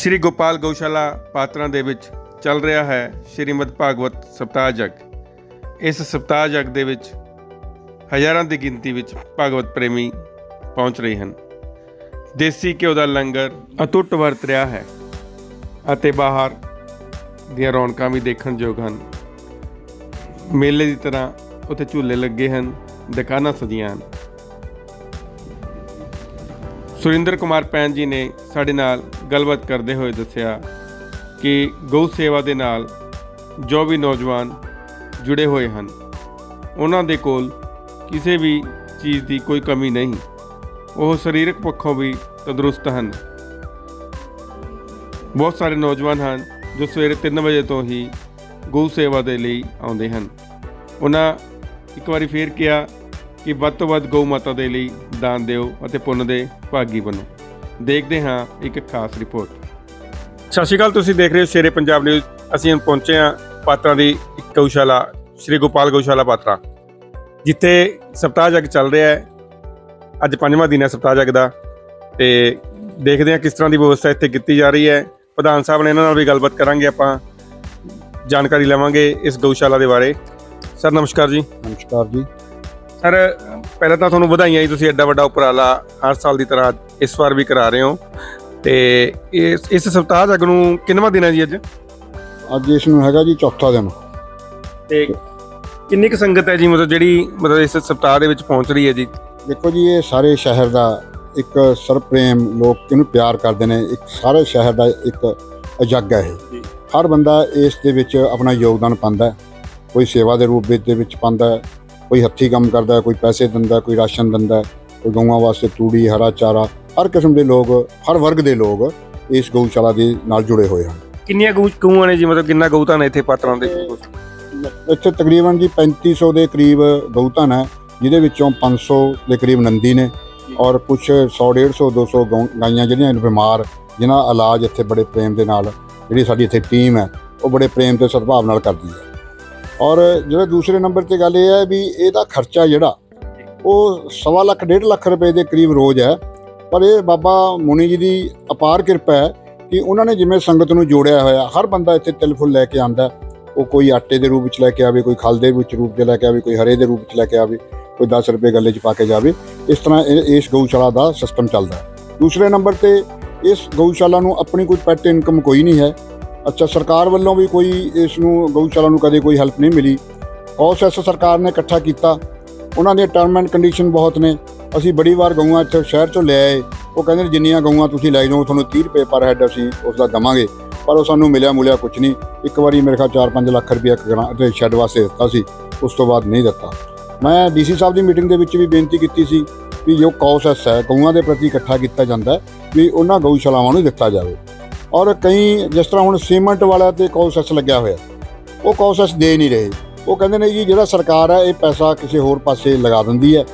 ਸ਼੍ਰੀ ਗੋਪਾਲ ਗਊਸ਼ਾਲਾ ਪਾਤਰਾਂ ਦੇ ਵਿੱਚ ਚੱਲ ਰਿਹਾ ਹੈ ਸ਼੍ਰੀਮਦ ਭਾਗਵਤ ਸਪਤਾਹ ਜਗ। ਇਸ ਸਪਤਾਹ ਜਗ ਦੇ ਵਿੱਚ ਹਜ਼ਾਰਾਂ ਦੀ ਗਿਣਤੀ ਵਿੱਚ ਭਾਗਵਤ ਪ੍ਰੇਮੀ ਪਹੁੰਚ ਰਹੇ ਹਨ। ਦੇਸੀ ਘਿਓ ਦਾ ਲੰਗਰ ਅਟੁੱਟ ਵਰਤ ਰਿਹਾ ਹੈ ਅਤੇ ਬਾਹਰ ਦੀਆਂ ਰੌਣਕਾਂ ਵੀ ਦੇਖਣ ਯੋਗ ਹਨ। ਮੇਲੇ ਦੀ ਤਰ੍ਹਾਂ ਉੱਥੇ ਝੂਲੇ ਲੱਗੇ ਹਨ, ਦੁਕਾਨਾਂ ਸਜੀਆਂ ਹਨ। ਸੁਰਿੰਦਰ ਕੁਮਾਰ ਪੈਨ ਜੀ ਨੇ ਸਾਡੇ ਨਾਲ ਗੱਲਬਾਤ ਕਰਦੇ ਹੋਏ ਦੱਸਿਆ ਕਿ ਗਊ ਸੇਵਾ ਦੇ ਨਾਲ ਜੋ ਵੀ ਨੌਜਵਾਨ ਜੁੜੇ ਹੋਏ ਹਨ, ਉਹਨਾਂ ਦੇ ਕੋਲ ਕਿਸੇ ਵੀ ਚੀਜ਼ ਦੀ ਕੋਈ ਕਮੀ ਨਹੀਂ। ਉਹ ਸਰੀਰਕ ਪੱਖੋਂ ਵੀ ਤੰਦਰੁਸਤ ਹਨ। ਬਹੁਤ ਸਾਰੇ ਨੌਜਵਾਨ ਹਨ ਜੋ ਸਵੇਰੇ 3 ਵਜੇ ਤੋਂ ਹੀ ਗਊ ਸੇਵਾ ਦੇ ਲਈ ਆਉਂਦੇ ਹਨ। ਉਹਨਾਂ ਇੱਕ ਵਾਰੀ ਫੇਰ ਕਿਹਾ ਕਿ ਵੱਧ ਤੋਂ ਵੱਧ ਗਊ ਮਾਤਾ ਦੇ ਲਈ ਦਾਨ ਦਿਓ ਅਤੇ ਪੁੰਨ ਦੇ ਭਾਗੀ ਬਣੋ। ਦੇਖਦੇ ਹਾਂ ਇੱਕ ਖਾਸ ਰਿਪੋਰਟ। ਸਤਿ ਸ਼੍ਰੀ ਅਕਾਲ ਤੁਸੀਂ ਦੇਖ ਰਹੇ ਹੋ ਸ਼ੇਰੇ ਪੰਜਾਬ ਨਿਊਜ਼। ਅਸੀਂ ਹੁਣ ਪਹੁੰਚੇ ਹਾਂ ਪਾਤਰਾਂ ਦੀ ਇੱਕ ਗਊਸ਼ਾਲਾ ਸ਼੍ਰੀ ਗੋਪਾਲ ਗਊਸ਼ਾਲਾ ਪਾਤਰਾ। ਜਿੱਥੇ ਸਪਤਾਹ ਜਗ ਚੱਲ ਰਿਹਾ ਹੈ। ਅੱਜ ਪੰਜਵਾਂ ਦਿਨ ਹੈ ਸਪਤਾਹ ਜਗ ਦਾ। ਤੇ ਦੇਖਦੇ ਹਾਂ ਕਿਸ ਤਰ੍ਹਾਂ ਦੀ ਵਿਵਸਥਾ ਇੱਥੇ ਕੀਤੀ ਜਾ ਰਹੀ ਹੈ। ਪ੍ਰਧਾਨ ਸਾਹਿਬ ਨੇ ਇਹਨਾਂ ਨਾਲ ਵੀ ਗੱਲਬਾਤ ਕਰਾਂਗੇ ਆਪਾਂ। ਜਾਣਕਾਰੀ ਲਵਾਂਗੇ ਇਸ ਗਊਸ਼ਾਲਾ ਦੇ ਬਾਰੇ। ਸਰ ਨਮਸਕਾਰ ਜੀ। ਨਮਸਕਾਰ ਜੀ। ਸਰ ਪਹਿਲਾਂ ਤਾਂ ਤੁਹਾਨੂੰ ਵਧਾਈਆਂ ਜੀ ਤੁਸੀਂ ਐਡਾ ਵੱਡਾ ਉਪਰਾਲਾ ਹਰ ਸਾਲ ਦੀ ਤਰ੍ਹਾਂ ਇਸ ਵਾਰ ਵੀ ਕਰਾ ਰਹੇ ਹੋ। ਤੇ ਇਸ ਇਸ ਸਪਤਾਹ ਜਗ ਨੂੰ ਕਿੰਨਵਾਂ ਦਿਨ ਹੈ ਜੀ ਅੱਜ? ਅੱਜ ਇਸ ਨੂੰ ਹੈਗਾ ਜੀ ਚੌਥਾ ਦਿਨ। ਤੇ ਕਿੰਨੀ ਕੁ ਸੰਗਤ ਹੈ ਜੀ ਮਤਲਬ ਜਿਹੜੀ ਮਤਲਬ ਇਸ ਸਪਤਾਹ ਦੇ ਵਿੱਚ ਪਹੁੰਚ ਰਹੀ ਹੈ ਜੀ? ਦੇਖੋ ਜੀ ਇਹ ਸਾਰੇ ਸ਼ਹਿਰ ਦਾ ਇੱਕ ਸਰਪ੍ਰੇਮ ਲੋਕ ਇਹਨੂੰ ਪਿਆਰ ਕਰਦੇ ਨੇ। ਇੱਕ ਸਾਰੇ ਸ਼ਹਿਰ ਦਾ ਇੱਕ ਅਜੱਗ ਹੈ। ਇਹ। ਹਰ ਬੰਦਾ ਇਸ ਦੇ ਵਿੱਚ ਆਪਣਾ ਯੋਗਦਾਨ ਪਾਉਂਦਾ ਕੋਈ ਸੇਵਾ ਦੇ ਰੂਪ ਵਿੱਚ ਦੇ ਵਿੱਚ ਪਾਉਂਦਾ ਕੋਈ ਹੱਥੀ ਕੰਮ ਕਰਦਾ ਹੈ ਕੋਈ ਪੈਸੇ ਦਿੰਦਾ ਕੋਈ ਰਾਸ਼ਨ ਦਿੰਦਾ ਕੋਈ ਗਊਆਂ ਵਾਸਤੇ ਤੂੜੀ ਹਰਾ ਚਾਰਾ ਹਰ ਕਿਸਮ ਦੇ ਲੋਕ ਹਰ ਵਰਗ ਦੇ ਲੋਕ ਇਸ ਗਊਸ਼ਾਲਾ ਦੇ ਨਾਲ ਜੁੜੇ ਹੋਏ ਹਨ। ਕਿੰਨੀਆਂ ਗਊ ਗਊਆਂ ਨੇ ਜੀ? ਮਤਲਬ ਕਿੰਨਾ ਗਊਤਾਂ ਨੇ ਇੱਥੇ ਪਾਤਰਾਂ ਦੇ? ਇੱਥੇ ਤਕਰੀਬਨ ਜੀ 3500 ਦੇ ਕਰੀਬ ਗਊਧਨ ਹੈ ਜਿਹਦੇ ਵਿੱਚੋਂ 500 ਦੇ ਕਰੀਬ ਨੰਦੀ ਨੇ ਔਰ ਕੁਝ 100 150 200 ਗਊ- ਗਾਈਆਂ ਜਿਹੜੀਆਂ ਬਿਮਾਰ ਜਿਨ੍ਹਾਂ ਇਲਾਜ ਇੱਥੇ ਬੜੇ ਪ੍ਰੇਮ ਦੇ ਨਾਲ ਜਿਹੜੀ ਸਾਡੀ ਇੱਥੇ ਟੀਮ ਹੈ ਉਹ ਬੜੇ ਪ੍ਰੇਮ ਤੇ ਸਦਭਾਵ ਨਾਲ ਕਰਦੀ ਹੈ। ਔਰ ਜਿਹੜਾ ਦੂਸਰੇ ਨੰਬਰ ਤੇ ਗੱਲ ਇਹ ਹੈ ਵੀ ਇਹਦਾ ਖਰਚਾ ਜਿਹੜਾ, ਉਹ ਸਵਾ ਲੱਖ, ਡੇਢ ਲੱਖ ਰੁਪਏ ਦੇ ਕਰੀਬ ਰੋਜ਼ ਹੈ। ਪਰ ਇਹ ਬਾਬਾ ਮੁਨੀ ਜੀ ਦੀ ਅਪਾਰ ਕਿਰਪਾ ਹੈ ਕਿ ਉਹਨਾਂ ਨੇ ਜਿਵੇਂ ਸੰਗਤ ਨੂੰ ਜੋੜਿਆ ਹੋਇਆ, ਹਰ ਬੰਦਾ ਇੱਥੇ ਤਿਲ ਫੁੱਲ ਲੈ ਕੇ ਆਂਦਾ ਉਹ ਕੋਈ ਆਟੇ ਦੇ ਰੂਪ ਵਿੱਚ ਲੈ ਕੇ ਆਵੇ, ਕੋਈ ਖਲ ਦੇ ਵਿੱਚ ਰੂਪ 'ਚ ਲੈ ਕੇ ਆਵੇ, ਕੋਈ ਹਰੇ ਦੇ ਰੂਪ 'ਚ ਲੈ ਕੇ ਆਵੇ, ਕੋਈ 10 ਰੁਪਏ ਗੱਲੇ 'ਚ ਪਾ ਕੇ ਜਾਵੇ, ਇਸ ਤਰ੍ਹਾਂ ਇਹ- ਇਸ ਗਊਸ਼ਾਲਾ ਦਾ ਸਿਸਟਮ ਚੱਲਦਾ ਹੈ। ਦੂਸਰੇ ਨੰਬਰ ਤੇ ਇਸ ਗਊਸ਼ਾਲਾ ਨੂੰ ਆਪਣੀ ਕੋਈ ਪੈਟ ਇਨਕਮ ਕੋਈ ਨਹੀਂ ਹੈ। ਅੱਛਾ, ਸਰਕਾਰ ਵੱਲੋਂ ਵੀ ਕੋਈ ਇਸ ਨੂੰ ਗਊਸ਼ਾਲਾ ਨੂੰ ਕਦੇ ਕੋਈ ਹੈਲਪ ਨਹੀਂ ਮਿਲੀ। ਐਸ ਸਰਕਾਰ ਨੇ ਇਕੱਠਾ ਕੀਤਾ। ਉਹਨਾਂ ਦੇ ਟਰਮ ਐਂਡ ਕੰਡੀਸ਼ਨ ਬਹੁਤ ਨੇ। ਅਸੀਂ ਬੜੀ ਵਾਰ ਗਊਆਂ ਇੱਥੇ ਸ਼ਹਿਰ ਚੋਂ ਲੈ ਆਏ। ਉਹ ਕਹਿੰਦੇ ਨੇ, ਜਿੰਨੀਆਂ ਗਊਆਂ ਤੁਸੀਂ ਲੈ ਜਾਓ, ਤੁਹਾਨੂੰ 30 ਰੁਪਏ ਪਰ ਹੈਡ ਅਸੀਂ ਉਸ ਦਾ ਦਵਾਂਗੇ। ਪਰ ਉਹ ਸਾਨੂੰ ਮਿਲਿਆ ਮੁਲਿਆ ਕੁਝ ਨਹੀਂ। ਇੱਕ ਵਾਰੀ ਮੇਰੇ ਖਿਆਲ 4-5 ਲੱਖ ਰੁਪਏ ਇੱਕ ਗ੍ਰਾਂ ਤੇ ਸ਼ੈੱਡ ਵਾਸਤੇ ਦਿੱਤਾ ਸੀ। ਉਸ ਤੋਂ ਬਾਅਦ ਨਹੀਂ ਦਿੱਤਾ। ਮੈਂ ਡੀਸੀ ਸਾਹਿਬ ਦੀ ਮੀਟਿੰਗ ਦੇ ਵਿੱਚ ਵੀ ਬੇਨਤੀ ਕੀਤੀ ਸੀ ਵੀ ਜੋ ਕੌਸਸ ਹੈ, ਗਊਆਂ ਦੇ ਪ੍ਰਤੀ ਇਕੱਠਾ ਕੀਤਾ ਜਾਂਦਾ ਵੀ ਉਹਨਾਂ ਗਊਸ਼ਾਲਾਵਾਂ ਨੂੰ ਦਿੱਤਾ ਜਾਵੇ। ਔਰ ਕਈ ਜਿਸ ਤਰ੍ਹਾਂ ਹੁਣ ਸੀਮੈਂਟ ਵਾਲਾ ਤੇ ਕੌਸਸ ਲੱਗਿਆ ਹੋਇਆ। ਉਹ ਕੌਸਸ ਦੇ ਨਹੀਂ ਰਹੇ। ਉਹ ਕਹਿੰਦੇ ਨੇ ਜੀ, ਜਿਹੜਾ ਸਰਕਾਰ ਹੈ, ਇਹ ਪੈਸਾ ਕਿਸੇ ਹੋਰ ਪਾਸੇ ਲਗਾ ਦਿੰਦੀ ਹੈ।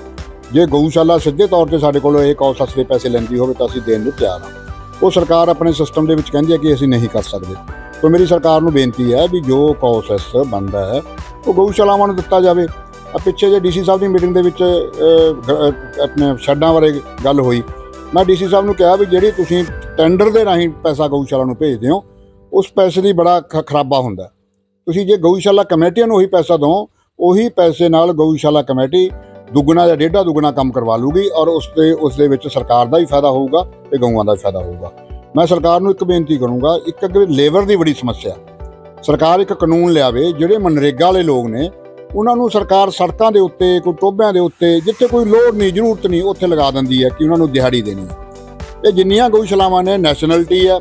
ਜੇ ਗਊਸ਼ਾਲਾ ਸਿੱਧੇ ਤੌਰ ਤੇ ਸਾਡੇ ਕੋਲੋਂ ਇਹ ਕੌਸਸ ਦੇ ਪੈਸੇ ਲੈਂਦੀ ਹੋਵੇ ਤਾਂ ਅਸੀਂ ਦੇਣ ਨੂੰ ਤਿਆਰ ਹਾਂ। ਉਹ ਸਰਕਾਰ ਆਪਣੇ ਸਿਸਟਮ ਦੇ ਵਿੱਚ ਕਹਿੰਦੀ ਹੈ ਕਿ ਅਸੀਂ ਨਹੀਂ ਕਰ ਸਕਦੇ। ਤਾਂ ਮੇਰੀ ਸਰਕਾਰ ਨੂੰ ਬੇਨਤੀ ਹੈ ਵੀ ਜੋ ਕੌਸਸ ਬਣਦਾ ਹੈ, ਉਹ ਗਊਸ਼ਾਲਾਵਾਂ ਨੂੰ ਦਿੱਤਾ ਜਾਵੇ। ਆ ਪਿੱਛੇ ਜੇ ਡੀਸੀ ਸਾਹਿਬ ਦੀ ਮੀਟਿੰਗ ਦੇ ਵਿੱਚ ਆਪਣੇ ਸ਼ੈੱਡਾਂ ਬਾਰੇ ਗੱਲ ਹੋਈ। ਮੈਂ ਡੀਸੀ ਸਾਹਿਬ ਨੂੰ ਕਿਹਾ ਵੀ ਜਿਹੜੀ ਤੁਸੀਂ ਟੈਂਡਰ ਦੇ ਰਾਹੀਂ ਪੈਸਾ ਗਊਸ਼ਾਲਾ ਨੂੰ ਭੇਜਦੇ ਹੋ, ਉਸ ਪੈਸੇ ਦੀ ਬੜਾ ਖ- ਖਰਾਬਾ ਹੁੰਦਾ। ਤੁਸੀਂ ਜੇ ਗਊਸ਼ਾਲਾ ਕਮੇਟੀਆਂ ਨੂੰ ਉਹੀ ਪੈਸਾ ਦਿਓ, ਉਹੀ ਪੈਸੇ ਨਾਲ ਗਊਸ਼ਾਲਾ ਕਮੇਟੀ ਦੁੱਗਣਾ ਜਾਂ ਡੇਢਾ ਦੁੱਗਣਾ ਕੰਮ ਕਰਵਾ ਲੂਗੀ ਔਰ ਉਸ ਤੇ, ਉਸ ਦੇ ਵਿੱਚ ਸਰਕਾਰ ਦਾ ਵੀ ਫਾਇਦਾ ਹੋਊਗਾ ਤੇ ਗਊਆਂ ਦਾ ਵੀ ਫਾਇਦਾ ਹੋਊਗਾ। ਮੈਂ ਸਰਕਾਰ ਨੂੰ ਇੱਕ ਬੇਨਤੀ ਕਰੂੰਗਾ, ਇੱਕ ਅੱਗੇ ਲੇਬਰ ਦੀ ਬੜੀ ਸਮੱਸਿਆ। ਸਰਕਾਰ ਇੱਕ ਕਾਨੂੰਨ ਲਿਆਵੇ, ਜਿਹੜੇ ਮਨਰੇਗਾ ਵਾਲੇ ਲੋਕ ਨੇ, ਉਹਨਾਂ ਨੂੰ ਸਰਕਾਰ ਸੜਕਾਂ ਦੇ ਉੱਤੇ, ਕੋਈ ਟੋਭਿਆਂ ਦੇ ਉੱਤੇ, ਜਿੱਥੇ ਕੋਈ ਲੋੜ ਨਹੀਂ, ਜ਼ਰੂਰਤ ਨਹੀਂ, ਉੱਥੇ ਲਗਾ ਦਿੰਦੀ ਹੈ ਕਿ ਉਹਨਾਂ ਨੂੰ ਦਿਹਾੜੀ ਦੇਣੀ ਹੈ। ਇਹ ਜਿੰਨੀਆਂ ਗਊਸ਼ਾਲਾਵਾਂ ਨੇ ਨੈਸ਼ਨੈਲਿਟੀ ਹੈ,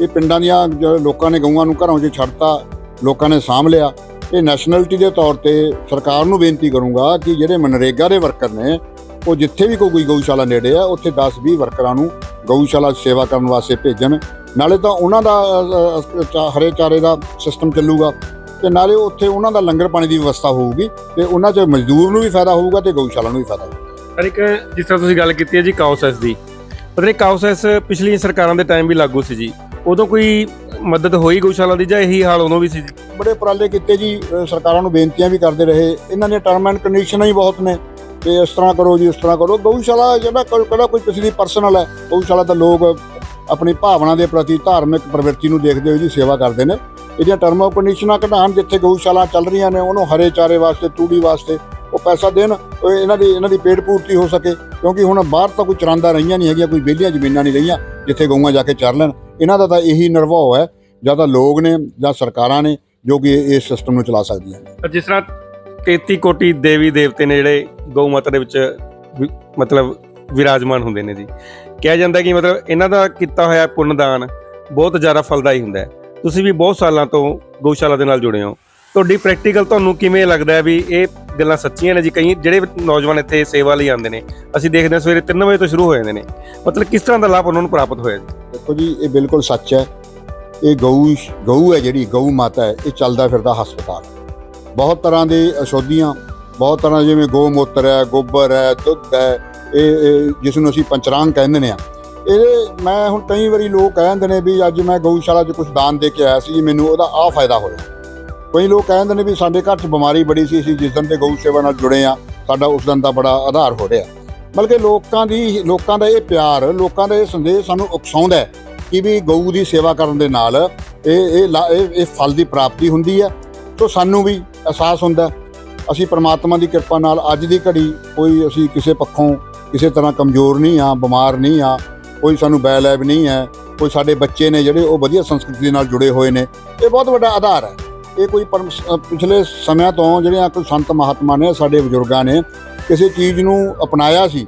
ਇਹ ਪਿੰਡਾਂ ਦੀਆਂ ਜੋ ਲੋਕਾਂ ਨੇ ਗਊਆਂ ਨੂੰ ਘਰੋਂ 'ਚ ਛੱਡਤਾ, ਲੋਕਾਂ ਨੇ ਸਾਂਭ ਲਿਆ, ਇਹ ਨੈਸ਼ਨੈਲਿਟੀ ਦੇ ਤੌਰ ਤੇ ਸਰਕਾਰ ਨੂੰ ਬੇਨਤੀ ਕਰੂੰਗਾ ਕਿ ਜਿਹੜੇ ਮਨਰੇਗਾ ਦੇ ਵਰਕਰ ਨੇ, ਉਹ ਜਿੱਥੇ ਵੀ ਕੋਈ ਗਊਸ਼ਾਲਾ ਨੇੜੇ ਆ, ਉੱਥੇ 10-20 ਵਰਕਰਾਂ ਨੂੰ ਗਊਸ਼ਾਲਾ ਸੇਵਾ ਕਰਨ ਵਾਸਤੇ ਭੇਜਣ। ਨਾਲੇ ਤਾਂ ਉਹਨਾਂ ਦਾ ਚਾ- ਹਰੇ ਚਾਰੇ ਦਾ ਸਿਸਟਮ ਚੱਲੂਗਾ ਤੇ ਨਾਲੇ ਉੱਥੇ ਉਹਨਾਂ ਦਾ ਲੰਗਰ ਪਾਣੀ ਦੀ ਵਿਵਸਥਾ ਹੋਊਗੀ ਤੇ ਉਹਨਾਂ 'ਚ ਮਜ਼ਦੂਰ ਨੂੰ ਵੀ ਫਾਇਦਾ ਹੋਊਗਾ ਤੇ ਗਊਸ਼ਾਲਾ ਨੂੰ ਵੀ ਫਾਇਦਾ ਹੋਊਗਾ। ਸਰ ਇੱਕ ਜਿਸ ਤਰ੍ਹਾਂ ਤੁਸੀਂ ਗੱਲ ਕੀਤੀ ਹੈ ਜੀ ਕਾਉਸੈਸ ਦੀ ਪਰ ਇਹ ਕਾਉਸੈਸ ਪਿਛਲੀਆਂ ਸਰਕਾਰਾਂ ਦੇ ਟਾਈਮ ਵੀ ਲਾਗੂ ਸੀ ਜੀ ਉਦੋਂ ਕੋਈ ਮਦਦ ਹੋਈ ਗਊਸ਼ਾਲਾ ਦੀ ਜਾਂ ਇਹੀ ਹਾਲ ਉਦੋਂ ਵੀ ਸੀ ਜੀ? ਬੜੇ ਉਪਰਾਲੇ ਕੀਤੇ ਜੀ ਅ, ਸਰਕਾਰਾਂ ਨੂੰ ਬੇਨਤੀਆਂ ਵੀ ਕਰਦੇ ਰਹੇ। ਇਹਨਾਂ ਦੀਆਂ ਟਰਮ ਐਂਡ ਕੰਡੀਸ਼ਨਾਂ ਹੀ ਬਹੁਤ ਨੇ ਤੇ ਇਸ ਤਰ੍ਹਾਂ ਕਰੋ ਜੀ ਇਸ ਤਰ੍ਹਾਂ ਕਰੋ। ਗਊਸ਼ਾਲਾ ਜਿਹੜਾ ਕੋਈ- ਕਿਹੜਾ ਕੋਈ ਕਿਸੇ ਦੀ ਪਰਸਨਲ ਹੈ ਗਊਸ਼ਾਲਾ ਦਾ ਲੋਕ ਆਪਣੀ ਭਾਵਨਾ ਦੇ ਪ੍ਰਤੀ ਧਾਰਮਿਕ ਪ੍ਰਵਿਰਤੀ ਨੂੰ ਦੇਖਦੇ ਹੋਏ ਜੀ ਸੇਵਾ ਕਰਦੇ ਨੇ। ਇਹਦੀਆਂ ਟਰਮ ਆਫ ਕੰਡੀਸ਼ਨਾਂ ਘਟਾਉਣ ਜਿੱਥੇ ਗਊਸ਼ਾਲਾ ਚੱਲ ਰਹੀਆਂ ਨੇ ਉਹਨੂੰ ਹਰੇ ਚਾਰੇ ਵਾਸਤੇ ਤੂੜੀ ਵਾਸਤੇ ਉਹ ਪੈਸਾ ਦੇਣ, ਉਹ ਇਹਨਾਂ ਦੀ ਇਹਨਾਂ ਦੀ ਪੇਟ ਪੂਰਤੀ ਹੋ ਸਕੇ। ਕਿਉਂਕਿ ਹੁਣ ਬਾਹਰ ਤਾਂ ਕੋਈ ਚਰਾਂਦਾ ਰਹੀਆਂ ਨਹੀਂ ਹੈਗੀਆਂ, ਕੋਈ ਵਿਹਲੀਆਂ ਜ਼ਮੀਨਾਂ ਨਹੀਂ ਰਹੀਆਂ, ਜਿੱਥੇ ਗਊਆਂ ਜਾ ਕੇ ਚਰ ਲੈਣ। ਇਹਨਾਂ ਦਾ ਤਾਂ ਇਹੀ ਨਿਰਵਾਹ ਹੈ, ਜਾਂ ਤਾਂ ਲੋਕ ਨੇ, ਜਾਂ ਸਰਕਾਰਾਂ ਨੇ, ਜੋ ਕਿ ਇਸ ਸਿਸਟਮ ਨੂੰ ਚਲਾ ਸਕਦੀਆਂ ਨੇ। ਜਿਸ ਤਰ੍ਹਾਂ 33 ਕੋਟੀ ਦੇਵੀ ਦੇਵਤੇ ਨੇ ਜਿਹੜੇ ਗਊ ਮਾਤਾ ਦੇ ਵਿੱਚ ਮਤਲਬ ਵਿਰਾਜਮਾਨ ਹੁੰਦੇ ਨੇ ਜੀ। ਕਿਹਾ ਜਾਂਦਾ ਕਿ ਮਤਲਬ ਇਹਨਾਂ ਦਾ ਕੀਤਾ ਹੋਇਆ ਪੁੰਨਦਾਨ ਬਹੁਤ ਜ਼ਿਆਦਾ ਫਲਦਾਈ ਹੁੰਦਾ ਹੈ। ਤੁਸੀਂ ਵੀ ਬਹੁਤ ਸਾਲਾਂ ਤੋਂ ਗਊਸ਼ਾਲਾ ਦੇ ਨਾਲ ਜੁੜੇ ਹੋ। ਤੁਹਾਡੀ ਪ੍ਰੈਕਟੀਕਲ ਤੁਹਾਨੂੰ ਕਿਵੇਂ ਲੱਗਦਾ ਹੈ ਵੀ ਇਹ ਗੱਲਾਂ ਸੱਚੀਆਂ ਨੇ ਜੀ, ਕਈ ਜਿਹੜੇ ਨੌਜਵਾਨ ਇੱਥੇ ਸੇਵਾ ਲਈ ਆਉਂਦੇ ਨੇ, ਅਸੀਂ ਦੇਖਦੇ ਹਾਂ ਸਵੇਰੇ 3 ਵਜੇ ਤੋਂ ਸ਼ੁਰੂ ਹੋ ਜਾਂਦੇ ਨੇ। ਮਤਲਬ ਕਿਸ ਤਰ੍ਹਾਂ ਦਾ ਲਾਭ ਉਹਨਾਂ ਨੂੰ ਪ੍ਰਾਪਤ ਹੋਇਆ ਜੀ? ਦੇਖੋ ਜੀ, ਇਹ ਬਿਲਕੁਲ ਸੱਚ ਹੈ। ਇਹ ਗਊ ਗਊ ਹੈ ਜਿਹੜੀ, ਗਊ ਮਾਤਾ ਹੈ, ਇਹ ਚੱਲਦਾ ਫਿਰਦਾ ਹਸਪਤਾਲ। ਬਹੁਤ ਤਰ੍ਹਾਂ ਦੇ ਅਸ਼ੋਧੀਆਂ, ਬਹੁਤ ਤਰ੍ਹਾਂ ਜਿਵੇਂ ਗੋ ਮੂਤਰ ਹੈ, ਗੋਬਰ ਹੈ, ਦੁੱਧ ਹੈ, ਇਹ ਇਹ ਜਿਸ ਨੂੰ ਅਸੀਂ ਪੰਚਰਾਂਗ ਕਹਿੰਦੇ ਨੇ ਆ। ਇਹ ਮੈਂ ਹੁਣ ਕਈ ਵਾਰੀ ਲੋਕ ਕਹਿੰਦੇ ਨੇ ਵੀ ਅੱਜ ਮੈਂ ਗਊਸ਼ਾਲਾ 'ਚ ਕੁਝ ਦਾਨ ਦੇ ਕੇ ਆਇਆ ਸੀ, ਮੈਨੂੰ ਉਹਦਾ ਆ ਫਾਇਦਾ ਹੋਇਆ। ਕਈ ਲੋਕ ਕਹਿੰਦੇ ਨੇ ਵੀ ਸਾਡੇ ਘਰ 'ਚ ਬਿਮਾਰੀ ਬੜੀ ਸੀ, ਅਸੀਂ ਜਿਸ ਦਿਨ ਤੇ ਗਊ ਸੇਵਾ ਨਾਲ ਜੁੜੇ ਆ ਸਾਡਾ ਉਸ ਦਿਨ ਦਾ ਬੜਾ ਆਧਾਰ ਹੋ ਰਿਹਾ। ਬਲਕਿ ਲੋਕਾਂ ਦੀ, ਲੋਕਾਂ ਦਾ ਇਹ ਪਿਆਰ, ਲੋਕਾਂ ਦਾ ਇਹ ਸੰਦੇਸ਼ ਸਾਨੂੰ ਉਕਸਾਉਂਦਾ ਹੈ ਕਿ ਵੀ ਗਊ ਦੀ ਸੇਵਾ ਕਰਨ ਦੇ ਨਾਲ ਇਹ ਇਹ ਲਾ- ਇਹ ਫਲ ਦੀ ਪ੍ਰਾਪਤੀ ਹੁੰਦੀ ਹੈ। ਸੋ ਸਾਨੂੰ ਵੀ ਅਹਿਸਾਸ ਹੁੰਦਾ ਅਸੀਂ ਪ੍ਰਮਾਤਮਾ ਦੀ ਕਿਰਪਾ ਨਾਲ ਅੱਜ ਦੀ ਘੜੀ ਕੋਈ ਅਸੀਂ ਕਿਸੇ ਪੱਖੋਂ ਕਿਸੇ ਤਰ੍ਹਾਂ ਕਮਜ਼ੋਰ ਨਹੀਂ ਆ ਬਿਮਾਰ ਨਹੀਂ ਆ ਕੋਈ ਸਾਨੂੰ ਬੈਲੈਬ ਨਹੀਂ ਹੈ, ਕੋਈ ਸਾਡੇ ਬੱਚੇ ਨੇ ਜਿਹੜੇ ਉਹ ਵਧੀਆ ਸੰਸਕ੍ਰਿਤੀ ਨਾਲ ਜੁੜੇ ਹੋਏ ਨੇ, ਇਹ ਬਹੁਤ ਵੱਡਾ ਆਧਾਰ ਹੈ। ਇਹ ਕੋਈ ਪਰਮ- ਪਿਛਲੇ ਸਮਿਆਂ ਤੋਂ ਜਿਹੜੀਆਂ ਕੋਈ ਸੰਤ ਮਹਾਤਮਾ ਨੇ, ਸਾਡੇ ਬਜ਼ੁਰਗਾਂ ਨੇ ਕਿਸੇ ਚੀਜ਼ ਨੂੰ ਅਪਣਾਇਆ ਸੀ,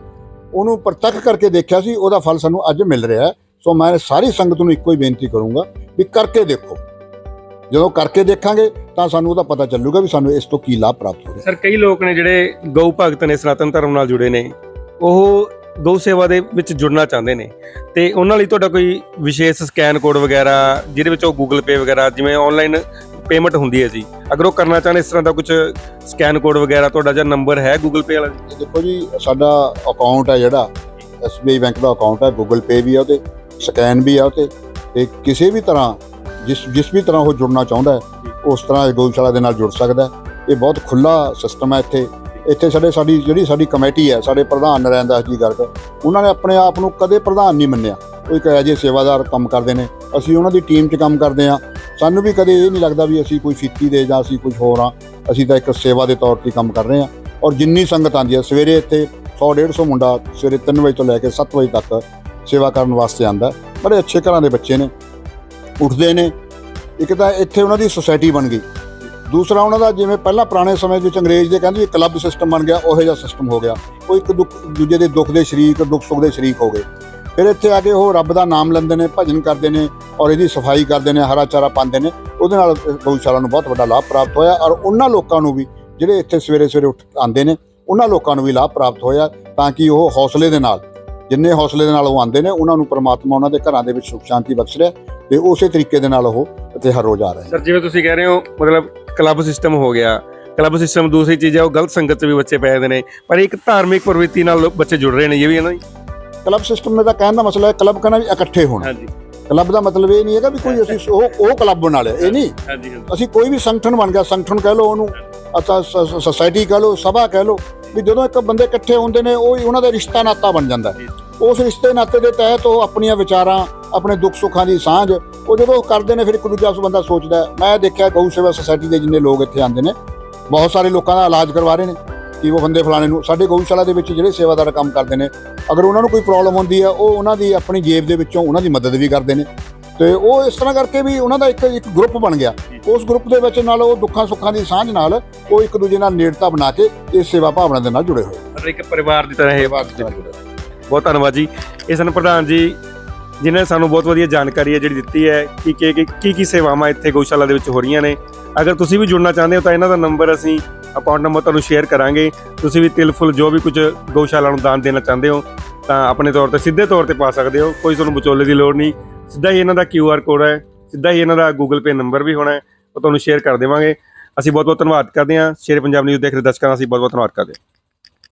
ਉਹਨੂੰ ਪ੍ਰਤੱਖ ਕਰਕੇ ਦੇਖਿਆ ਸੀ, ਉਹਦਾ ਫਲ ਸਾਨੂੰ ਅੱਜ ਮਿਲ ਰਿਹਾ ਹੈ। ਸੋ ਮੈਂ ਸਾਰੀ ਸੰਗਤ ਨੂੰ ਇੱਕੋ ਹੀ ਬੇਨਤੀ ਕਰੂੰਗਾ ਵੀ ਕਰਕੇ ਦੇਖੋ। ਜਦੋਂ ਕਰਕੇ ਦੇਖਾਂਗੇ, ਤਾਂ ਸਾਨੂੰ ਉਹਦਾ ਪਤਾ ਚੱਲੂਗਾ ਵੀ ਸਾਨੂੰ ਇਸ ਤੋਂ ਕੀ ਲਾਭ ਪ੍ਰਾਪਤ ਹੋ ਰਿਹਾ। ਸਰ, ਕਈ ਲੋਕ ਨੇ ਜਿਹੜੇ ਗਊ ਭਗਤ ਨੇ, ਸਨਾਤਨ ਧਰਮ ਨਾਲ ਜੁੜੇ ਨੇ, ਉਹ ਗਊ ਸੇਵਾ ਦੇ ਵਿੱਚ ਜੁੜਨਾ ਚਾਹੁੰਦੇ ਨੇ। ਤੇ ਉਹਨਾਂ ਲਈ ਤੁਹਾਡਾ ਕੋਈ ਵਿਸ਼ੇਸ਼ ਸਕੈਨ ਕੋਡ ਵਗੈਰਾ, ਜਿਹਦੇ ਵਿੱਚ ਉਹ Google Pay ਵਗੈਰਾ, ਜਿਵੇਂ ਆਨਲਾਈਨ ਪੇਮੈਂਟ ਹੁੰਦੀ ਹੈ ਜੀ। ਅਗਰ ਉਹ ਕਰਨਾ ਚਾਹੁੰਦੇ ਇਸ ਤਰ੍ਹਾਂ ਦਾ ਕੁਝ ਸਕੈਨ ਕੋਡ ਵਗੈਰਾ, ਤੁਹਾਡਾ ਜਾਂ ਨੰਬਰ ਹੈ Google Pay ਵਾਲਾ? ਜੀ? ਇਹ ਦੇਖੋ ਜੀ, ਸਾਡਾ ਅਕਾਊਂਟ ਹੈ ਜਿਹੜਾ SBI ਬੈਂਕ ਦਾ ਅਕਾਊਂਟ ਹੈ, Google Pay ਵੀ ਆ ਉਹਤੇ ਸਕੈਨ ਵੀ ਆ ਉਹਤੇ ਤੇ ਕਿਸੇ ਵੀ ਤਰ੍ਹਾਂ, ਜਿਸ ਜਿਸ ਵੀ ਤਰ੍ਹਾਂ ਉਹ ਜੁੜਨਾ ਚਾਹੁੰਦਾ ਹੈ, ਉਸ ਤਰ੍ਹਾਂ ਇਹ ਗਊਸ਼ਾਲਾ ਦੇ ਨਾਲ ਜੁੜ ਸਕਦਾ ਹੈ। ਇਹ ਬਹੁਤ ਖੁੱਲਾ ਸਿਸਟਮ ਹੈ ਇੱਥੇ। ਇੱਥੇ ਸਾਡੇ, ਸਾਡੀ, ਜਿਹੜੀ ਸਾਡੀ ਕਮੇਟੀ ਹੈ, ਸਾਡੇ ਪ੍ਰਧਾਨ ਨਰੈਣ ਦਾਸ ਜੀ ਗਰਗ, ਉਹਨਾਂ ਨੇ ਆਪਣੇ ਆਪ ਨੂੰ ਕਦੇ ਪ੍ਰਧਾਨ ਨਹੀਂ ਮੰਨਿਆ। ਉਹ ਇੱਕ ਅਜੇ ਸੇਵਾਦਾਰ ਕੰਮ ਕਰਦੇ ਨੇ। ਅਸੀਂ ਉਹਨਾਂ ਦੀ ਟੀਮ 'ਚ ਕੰਮ ਕਰਦੇ ਹਾਂ। ਸਾਨੂੰ ਵੀ ਕਦੇ ਇਹ ਨਹੀਂ ਲੱਗਦਾ ਵੀ ਅਸੀਂ ਕੋਈ ਫੀਤੀ ਦੇ ਜਾਂ ਅਸੀਂ ਕੁਝ ਹੋਰ ਹਾਂ ਅਸੀਂ ਤਾਂ ਇੱਕ ਸੇਵਾ ਦੇ ਤੌਰ ਤੇ ਕੰਮ ਕਰ ਰਹੇ ਹਾਂ ਔਰ ਜਿੰਨੀ ਸੰਗਤ ਆਉਂਦੀ ਹੈ ਸਵੇਰੇ ਇੱਥੇ 100 150 ਮੁੰਡਾ ਸਵੇਰੇ 3 ਵਜੇ ਤੋਂ ਲੈ ਕੇ 7 ਵਜੇ ਤੱਕ ਸੇਵਾ ਕਰਨ ਵਾਸਤੇ ਆਂਦਾ ਬੜੇ ਅੱਛੇ ਘਰਾਂ ਦੇ ਬੱਚੇ ਨੇ, ਉੱਠਦੇ ਨੇ। ਇੱਕ ਤਾਂ ਇੱਥੇ ਉਹਨਾਂ ਦੀ ਸੁਸਾਇਟੀ ਬਣ ਗਈ। ਦੂਸਰਾ ਉਹਨਾਂ ਦਾ ਜਿਵੇਂ ਪਹਿਲਾਂ ਪੁਰਾਣੇ ਸਮੇਂ ਵਿੱਚ ਅੰਗਰੇਜ਼ ਦੇ ਕਹਿੰਦੇ ਕਲੱਬ ਸਿਸਟਮ ਬਣ ਗਿਆ, ਉਹੋ ਜਿਹਾ ਸਿਸਟਮ ਹੋ ਗਿਆ। ਉਹ ਇੱਕ ਦੁੱਖ, ਦੂਜੇ ਦੇ ਦੁੱਖ ਦੇ ਸ਼ਰੀਕ, ਦੁੱਖ ਸੁੱਖ ਦੇ ਸ਼ਰੀਕ ਹੋ ਗਏ। ਫਿਰ ਇੱਥੇ ਆ ਕੇ ਉਹ ਰੱਬ ਦਾ ਨਾਮ ਲੈਂਦੇ ਨੇ, ਭਜਨ ਕਰਦੇ ਨੇ ਔਰ ਇਹਦੀ ਸਫ਼ਾਈ ਕਰਦੇ ਨੇ, ਹਰਾ ਚਾਰਾ ਪਾਉਂਦੇ ਨੇ। ਉਹਦੇ ਨਾਲ ਗਊਸ਼ਾਲਾ ਨੂੰ ਬਹੁਤ ਵੱਡਾ ਲਾਭ ਪ੍ਰਾਪਤ ਹੋਇਆ ਔਰ ਉਹਨਾਂ ਲੋਕਾਂ ਨੂੰ ਵੀ ਜਿਹੜੇ ਇੱਥੇ ਸਵੇਰੇ ਸਵੇਰੇ ਉੱਠ ਆਉਂਦੇ ਨੇ, ਉਹਨਾਂ ਲੋਕਾਂ ਨੂੰ ਵੀ ਲਾਭ ਪ੍ਰਾਪਤ ਹੋਇਆ ਤਾਂ ਕਿ ਉਹ ਹੌਸਲੇ ਦੇ ਨਾਲ, ਜਿੰਨੇ ਹੌਸਲੇ ਦੇ ਨਾਲ ਉਹ ਆਉਂਦੇ ਨੇ, ਉਹਨਾਂ ਨੂੰ ਪ੍ਰਮਾਤਮਾ ਉਹਨਾਂ ਦੇ ਘਰਾਂ ਦੇ ਵਿੱਚ ਸੁਖ ਸ਼ਾਂਤੀ ਬਖਸ਼ ਰਿਹਾ ਤੇ ਉਸੇ ਤਰੀਕੇ ਦੇ ਨਾਲ ਉਹ ਇੱਥੇ ਹਰ ਰੋਜ਼ ਆ ਰਹੇ ਨੇ। ਸਰ, ਜਿਵੇਂ ਤੁਸੀਂ ਕਹਿ ਰਹੇ ਹੋ, ਮਤਲਬ ਕਲੱਬ ਸਿਸਟਮ ਹੋ ਗਿਆ, ਕਲੱਬ ਸਿਸਟਮ ਦੂਸਰੀ ਚੀਜ਼ ਹੈ, ਉਹ ਗਲਤ ਸੰਗਤ 'ਚ ਵੀ ਬੱਚੇ ਪੈ ਜਾਂਦੇ ਨੇ, ਪਰ ਇੱਕ ਧਾਰਮਿਕ ਪ੍ਰਵਿਰਤੀ ਨਾਲ ਬੱਚੇ ਜੁੜ ਰਹੇ ਨੇ, ਇਹ ਵੀ ਹੈ ਨਾ ਜੀ? ਕਲੱਬ ਸਿਸਟਮ ਦਾ ਕਹਿਣ ਦਾ ਮਸਲਾ ਹੈ ਕਲੱਬ ਕਹਿੰਦਾ ਵੀ ਇਕੱਠੇ ਹੋਣਾ। ਹਾਂਜੀ। ਕਲੱਬ ਦਾ ਮਤਲਬ ਇਹ ਨਹੀਂ ਹੈਗਾ ਵੀ ਕੋਈ ਅਸੀਂ ਉਹ ਉਹ ਕਲੱਬ ਬਣਾ ਲਿਆ ਇਹ ਨਹੀਂ। ਹਾਂਜੀ ਹਾਂਜੀ। ਅਸੀਂ ਕੋਈ ਵੀ ਸੰਗਠਨ ਬਣ ਗਿਆ ਸੰਗਠਨ ਕਹਿ ਲਓ ਉਹਨੂੰ ਅਥਾ ਸੁਸਾਇਟੀ ਕਹਿ ਲਓ ਸਭਾ ਕਹਿ ਲਓ ਵੀ ਜਦੋਂ ਇੱਕ ਬੰਦੇ ਇਕੱਠੇ ਹੁੰਦੇ ਨੇ ਉਹ ਹੀ ਉਹਨਾਂ ਦਾ ਰਿਸ਼ਤਾ ਨਾਤਾ ਬਣ ਜਾਂਦਾ। ਉਸ ਰਿਸ਼ਤੇ ਨਾਤੇ ਦੇ ਤਹਿਤ ਉਹ ਆਪਣੀਆਂ ਵਿਚਾਰਾਂ ਆਪਣੇ ਦੁੱਖ ਸੁੱਖਾਂ ਦੀ ਸਾਂਝ ਉਹ ਜਦੋਂ ਕਰਦੇ ਨੇ ਫਿਰ ਇੱਕ ਦੂਜਾ ਉਸ ਬੰਦਾ ਸੋਚਦਾ। ਮੈਂ ਦੇਖਿਆ ਗਊ ਸੇਵਾ ਸੁਸਾਇਟੀ ਦੇ ਜਿੰਨੇ ਲੋਕ ਇੱਥੇ ਆਉਂਦੇ ਨੇ ਬਹੁਤ ਸਾਰੇ ਲੋਕਾਂ ਦਾ ਇਲਾਜ ਕਰਵਾ ਰਹੇ ਨੇ। ਕਿ ਉਹ ਬੰਦੇ ਫਲਾਣੇ ਨੂੰ ਸਾਡੇ ਗਊਸ਼ਾਲਾ ਦੇ ਵਿੱਚ ਜਿਹੜੇ ਸੇਵਾਦਾਰ ਕੰਮ ਕਰਦੇ ਨੇ ਅਗਰ ਉਹਨਾਂ ਨੂੰ ਕੋਈ ਪ੍ਰੋਬਲਮ ਹੁੰਦੀ ਹੈ ਉਹ ਉਹਨਾਂ ਦੀ ਆਪਣੀ ਜੇਬ ਦੇ ਵਿੱਚੋਂ ਉਹਨਾਂ ਦੀ ਮਦਦ ਵੀ ਕਰਦੇ ਨੇ। ਤੇ ਉਹ ਇਸ ਤਰ੍ਹਾਂ ਕਰਕੇ ਵੀ ਉਹਨਾਂ ਦਾ ਇੱਕ ਇੱਕ ਗਰੁੱਪ ਬਣ ਗਿਆ। ਉਸ ਗਰੁੱਪ ਦੇ ਵਿੱਚ ਨਾਲ ਉਹ ਦੁੱਖਾਂ ਸੁੱਖਾਂ ਦੀ ਸਾਂਝ ਨਾਲ ਉਹ ਇੱਕ ਦੂਜੇ ਨਾਲ ਨੇੜਤਾ ਬਣਾ ਕੇ ਇਸ ਸੇਵਾ ਭਾਵਨਾ ਦੇ ਨਾਲ ਜੁੜੇ ਹੋਏ। ਮਤਲਬ ਇੱਕ ਪਰਿਵਾਰ ਦੀ ਤਰ੍ਹਾਂ ਇਹ। ਬਹੁਤ ਧੰਨਵਾਦ ਜੀ। ਇਹ ਸਨ ਪ੍ਰਧਾਨ ਜੀ ਜਿਨ੍ਹਾਂ ਨੇ ਸਾਨੂੰ ਬਹੁਤ ਵਧੀਆ ਜਾਣਕਾਰੀ ਹੈ ਜਿਹੜੀ ਦਿੱਤੀ ਹੈ ਕਿ ਕੀ ਕੀ ਕੀ ਕੀ ਸੇਵਾਵਾਂ ਇੱਥੇ ਗਊਸ਼ਾਲਾ ਦੇ ਵਿੱਚ ਹੋ ਰਹੀਆਂ ਨੇ। ਅਗਰ ਤੁਸੀਂ ਵੀ ਜੁੜਨਾ ਚਾਹੁੰਦੇ ਹੋ ਤਾਂ ਇਹਨਾਂ ਦਾ ਨੰਬਰ ਅਸੀਂ ਅਕਾਊਂਟ ਨੰਬਰ ਤੁਹਾਨੂੰ ਸ਼ੇਅਰ ਕਰਾਂਗੇ। ਤੁਸੀਂ ਵੀ ਤਿਲ ਫੁੱਲ ਜੋ ਵੀ ਕੁਝ ਗਊਸ਼ਾਲਾ ਨੂੰ ਦਾਨ ਦੇਣਾ ਚਾਹੁੰਦੇ ਹੋ, ਤਾਂ ਆਪਣੇ ਤੌਰ ਤੇ ਸਿੱਧੇ ਤੌਰ ਤੇ ਪਾ ਸਕਦੇ ਹੋ। ਕੋਈ ਤੁਹਾਨੂੰ ਵਿਚੋਲੇ ਦੀ ਲੋੜ ਨਹੀਂ। ਸਿੱਧਾ ਹੀ ਇਹਨਾਂ ਦਾ ਕਿਊ ਆਰ ਕੋਡ ਹੈ, ਸਿੱਧਾ ਹੀ ਇਹਨਾਂ ਦਾ ਗੂਗਲ ਪੇ ਨੰਬਰ ਵੀ ਹੋਣਾ ਹੈ, ਉਹ ਤੁਹਾਨੂੰ ਸ਼ੇਅਰ ਕਰ ਦੇਵਾਂਗੇ। ਅਸੀਂ ਬਹੁਤ ਬਹੁਤ ਧੰਨਵਾਦ ਕਰਦੇ ਹਾਂ। ਸ਼ੇਰ ਪੰਜਾਬ ਨਿਊਜ਼ ਦੇਖ ਰਹੇ ਦਰਸ਼ਕਾਂ ਦਾ ਅਸੀਂ ਬਹੁਤ ਬਹੁਤ ਧੰਨਵਾਦ ਕਰਦੇ ਹਾਂ।